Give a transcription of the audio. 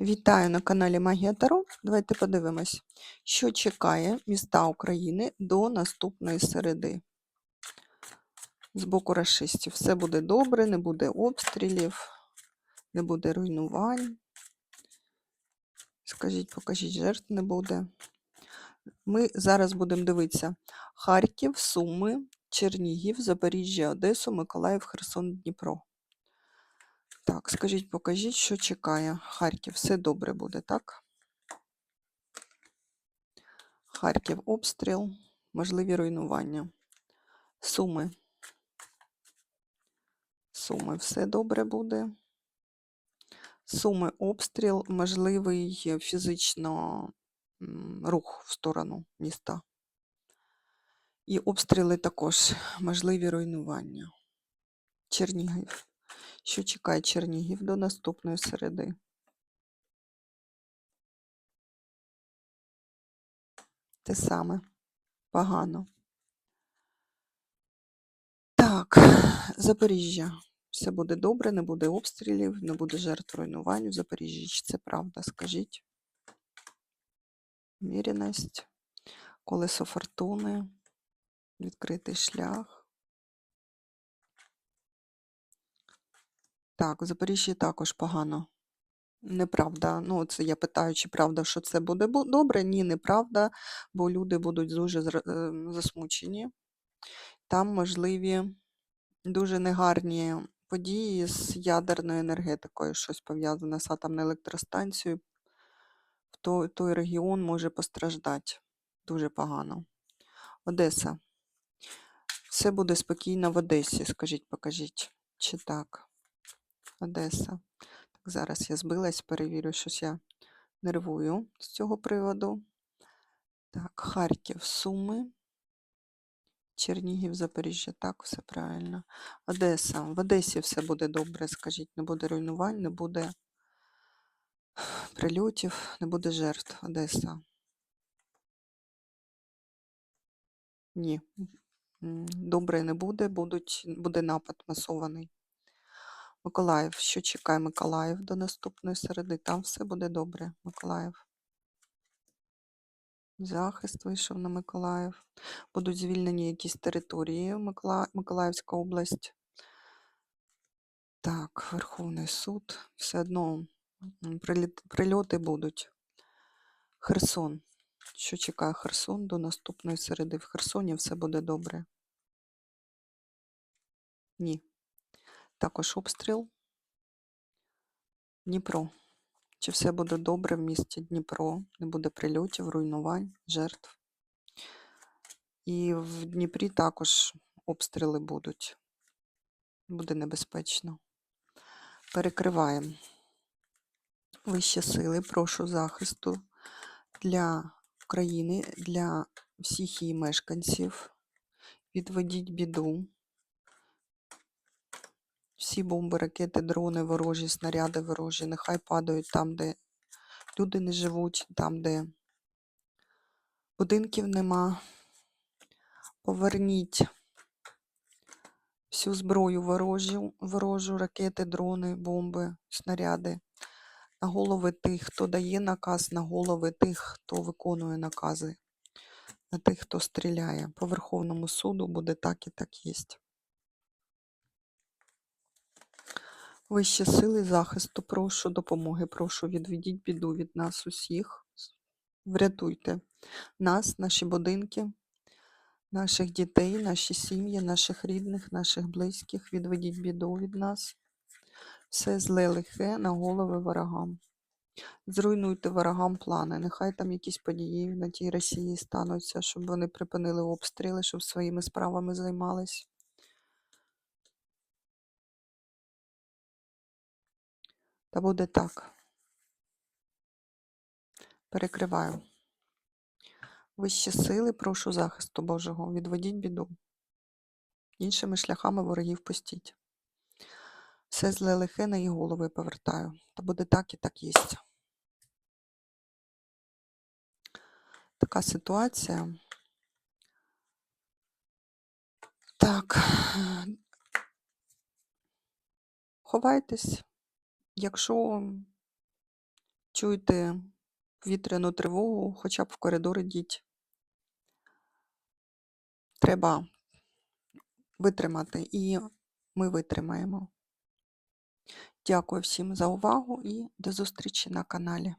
Вітаю на каналі Магія Таро. Давайте подивимось, що чекає міста України до наступної середи. З боку расистів. Все буде добре, не буде обстрілів, не буде руйнувань. Скажіть, покажіть, жертв не буде. Ми зараз будемо дивитися Харків, Суми, Чернігів, Запоріжжя, Одесу, Миколаїв, Херсон, Дніпро. Так, скажіть, покажіть, що чекає Харків. Все добре буде, так? Харків обстріл, можливі руйнування. Суми. Суми, все добре буде. Суми обстріл, можливий фізично рух в сторону міста. І обстріли також, можливі руйнування. Чернігів. Що чекає Чернігів до наступної середи? Те саме. Погано. Так, Запоріжжя. Все буде добре, не буде обстрілів, не буде жертв руйнувань в Запоріжжі. Чи це правда? Скажіть. Міряність, колесо фортуни, відкритий шлях. Так, в Запоріжжі також погано. Неправда. Ну, це я питаю, чи правда, що це буде бу- добре? Ні, неправда, бо люди будуть дуже зра- е, засмучені. Там можливі дуже негарні події з ядерною енергетикою, щось пов'язане з атомною електростанцією. В той, той регіон може постраждати дуже погано. Одеса. Все буде спокійно в Одесі, скажіть, покажіть. Чи так? Одеса. Так, зараз я збилась, перевірю, щось я нервую з цього приводу. Так, Харків, Суми. Чернігів, Запоріжжя, так, все правильно. Одеса. В Одесі все буде добре, скажіть, не буде руйнувань, не буде прильотів, не буде жертв. Одеса. Ні. Добре не буде, будуть, буде напад масований. Миколаїв. Що чекає Миколаїв до наступної середи? Там все буде добре. Миколаїв. Захист вийшов на Миколаїв. Будуть звільнені якісь території Микола... Миколаївська область. Так, Верховний суд. Все одно прильоти будуть. Херсон. Що чекає Херсон до наступної середи? В Херсоні все буде добре. Ні. Також обстріл. Дніпро. Чи все буде добре в місті Дніпро? Не буде прильотів, руйнувань, жертв. І в Дніпрі також обстріли будуть. Буде небезпечно. Перекриваємо. Вищі сили, прошу захисту для України, для всіх її мешканців. Відведіть біду. Всі бомби, ракети, дрони, ворожі, снаряди ворожі, нехай падають там, де люди не живуть, там, де будинків нема. Поверніть всю зброю ворожу, ворожу, ракети, дрони, бомби, снаряди на голови тих, хто дає наказ, на голови тих, хто виконує накази, на тих, хто стріляє. По Верховному суду буде так і так єсть. Вищі сили захисту, прошу допомоги, прошу відведіть біду від нас усіх. Врятуйте нас, наші будинки, наших дітей, наші сім'ї, наших рідних, наших близьких. Відведіть біду від нас. Все зле лихе на голови ворогам. Зруйнуйте ворогам плани. Нехай там якісь події на тій Росії стануться, щоб вони припинили обстріли, щоб своїми справами займались. Та буде так. Перекриваю. Вищі сили, прошу захисту Божого, відведіть біду. Іншими шляхами ворогів пустіть. Все зле лихе на їх голови повертаю. Та буде так і так єсть. Така ситуація. Так. Ховайтесь. Якщо чуєте вітряну тривогу, хоча б в коридор ідіть. Треба витримати, і ми витримаємо. Дякую всім за увагу і до зустрічі на каналі.